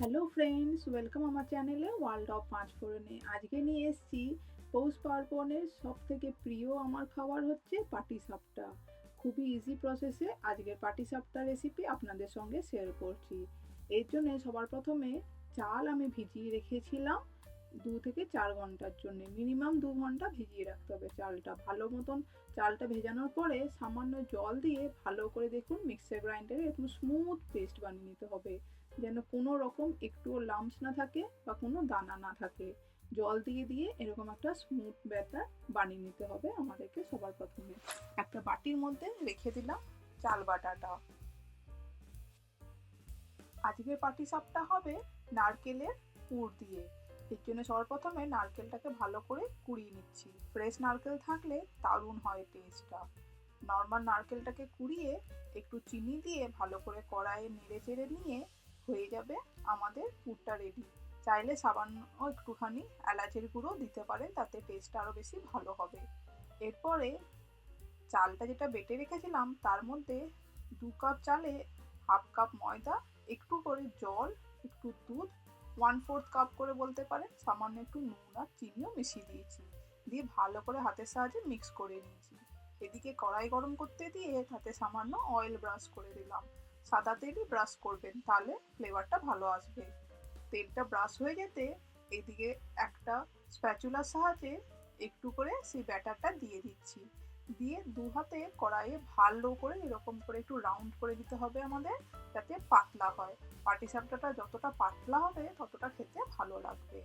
Hello friends welcome আমার চ্যানেলে world of পাঁচ ফোড়নে আজকে নিয়ে এসেছি পৌষ পার্বণের সব থেকে প্রিয় আমার খাবার হচ্ছে পাটি সাপটা। খুবই ইজি প্রসেসে আজকের পাটি সাপটা রেসিপি আপনাদের সঙ্গে শেয়ার করছি। এর জন্য সবার প্রথমে চাল আমি ভিজিয়ে রেখেছিলাম। দু থেকে চার ঘণ্টার জন্য। মিনিমাম দু ঘণ্টা ভিজিয়ে রাখতে হবে চালটা। ভালো মতন চালটা ভেজানোর পরে সামান্য জল দিয়ে ভালো করে দেখুন মিক্সার গ্রাইন্ডারে একদম স্মুথ পেস্ট বানিয়ে নিতে হবে। যেন কোনো রকম একটুও লাম্পস না থাকে বা কোনো দানা না থাকে। জল দিয়ে দিয়ে এরকম একটা স্মুথ ব্যাটার বানিয়ে নিতে হবে আমাদেরকে সবার প্রথমে। একটা বাটির মধ্যে রেখে দিলাম চাল বাটাটা। আজকের পাটি সাপটা হবে নারকেলের পুর দিয়ে। জন্য সবার প্রথমে নারকেলটাকে ভালো করে কুড়িয়ে নিচ্ছি। ফ্রেশ নারকেল থাকলে দারুণ হয় টেস্টটা নর্মাল নারকেলটাকে কুড়িয়ে একটু চিনি দিয়ে ভালো করে কড়াইয়ে নেড়ে চেড়ে নিয়ে হয়ে যাবে আমাদের পুরটা রেডি চাইলে সামান্য একটুখানি এলাচের গুঁড়ো দিতে পারেন, তাতে টেস্টটা আরও বেশি ভালো হবে। এরপরে চালটা যেটা বেটে রেখেছিলাম, তার মধ্যে দু কাপ চালে হাফ কাপ ময়দা, একটু করে জল, একটু দুধ ওয়ান ফোর্থ কাপ করে বলতে পারেন, সামান্য একটু নুন আর চিনিও মিশিয়ে দিয়েছি। দিয়ে ভালো করে হাতের সাহায্যে মিক্স করে নিয়েছি। এদিকে কড়াই গরম করতে দিয়ে তাতে সামান্য অয়েল ব্রাশ করে দিলাম। সাদা তেলই ব্রাশ করবেন, তাহলে ফ্লেভারটা ভালো আসবে। তেলটা ব্রাশ হয়ে যেতে এদিকে একটা স্প্যাচুলার সাহায্যে একটু করে সেই ব্যাটারটা দিয়ে দিচ্ছি। দিয়ে দু হাতে কড়াইয়ে ভালো করে এরকম করে একটু রাউন্ড করে দিতে হবে আমাদের, যাতে পাতলা হয়। পাটি সাপটাটা যতটা পাতলা হবে, ততটা খেতে ভালো লাগবে।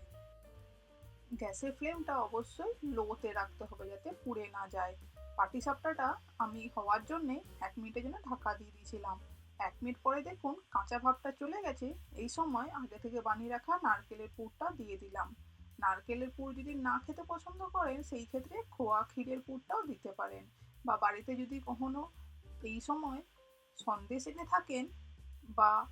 গ্যাসের ফ্লেমটা অবশ্যই লোতে রাখতে হবে যাতে পুড়ে না যায়। পাটি সাপটাটা আমি হওয়ার জন্যে এক মিনিটের জন্য ঢাকা দিয়ে দিয়েছিলাম। এক মিনিট পরে দেখুন কাঁচা ভাবটা চলে গেছে। এই সময় আগে থেকে বানিয়ে রাখা নারকেলের পুরটা দিয়ে দিলাম। নারকেলের পুর যদি না খেতে পছন্দ করেন, সেই ক্ষেত্রে খোয়া ক্ষীরের পুরটাও দিতে পারেন। বা বাড়িতে যদি কখনো এই সময় সন্দেশ এনে থাকেন বা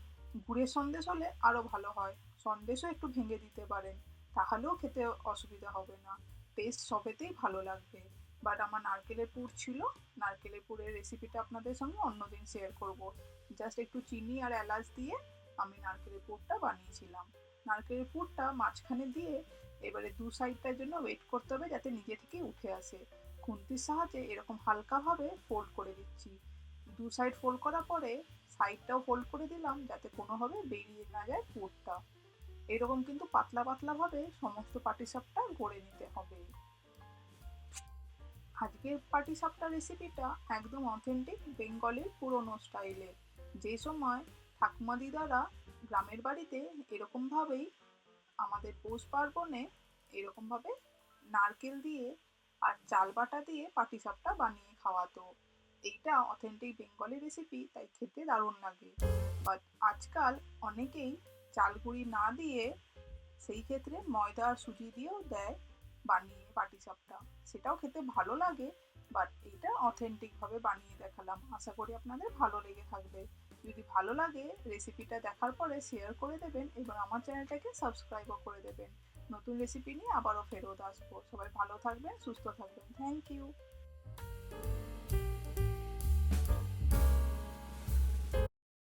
গুড়ের সন্দেশ হলে আরও ভালো হয়। সন্দেশও একটু ভেঙে দিতে পারেন, তাহলেও খেতে অসুবিধা হবে না। টেস্ট সবেতেই ভালো লাগবে। বাট আমার নারকেলের পুর ছিল, নারকেলের পুরের রেসিপিটা আপনাদের সঙ্গে অন্যদিন শেয়ার করব। জাস্ট একটু চিনি আর এলাচ দিয়ে আমি নারকেলের পুরটা বানিয়েছিলাম। নারকেলের পুরটা মাঝখানে দিয়ে এবারে দু সাইডটার জন্য ওয়েট করতে হবে যাতে নিজে থেকে উঠে আসে। খুন্তির সাহায্যে এরকম হালকাভাবে ফোল্ড করে দিচ্ছি। দু সাইড ফোল্ড করার পরে সাইডটাও ফোল্ড করে দিলাম যাতে কোনোভাবে বেরিয়ে না যায় পুরটা। এরকম কিন্তু পাতলা পাতলাভাবে সমস্ত পাটিসাপটা গড়ে নিতে হবে। আজকের পাটিসাপটা রেসিপিটা একদম অথেন্টিক বেঙ্গলের পুরনো স্টাইলের যে সময় ঠাকুমা দিদারা গ্রামের বাড়িতে এরকমভাবেই আমাদের পৌষ পার্বণে এরকমভাবে নারকেল দিয়ে আর চাল বাটা দিয়ে পাটিসাপটা বানিয়ে খাওয়াতো এইটা অথেন্টিক বেঙ্গলি রেসিপি তাই খেতে দারুণ লাগে। বাট আজকাল অনেকেই চাল গুঁড়ি না দিয়ে সেই ক্ষেত্রে ময়দা আর সুজি দিয়েও দেয় বানিয়ে পাটিসাপটা সেটাও খেতে ভালো লাগে বাট এইটা অথেন্টিকভাবে বানিয়ে দেখালাম। আশা করি আপনাদের ভালো লেগে থাকবে। যদি ভালো লাগে রেসিপিটা দেখার পরে শেয়ার করে দেবেন এবং আমার চ্যানেলটাকে সাবস্ক্রাইবও করে দেবেন। নতুন রেসিপি নিয়ে আবারও ফেরত আসব। সবাই ভালো থাকবেন, সুস্থ থাকবেন। Thank you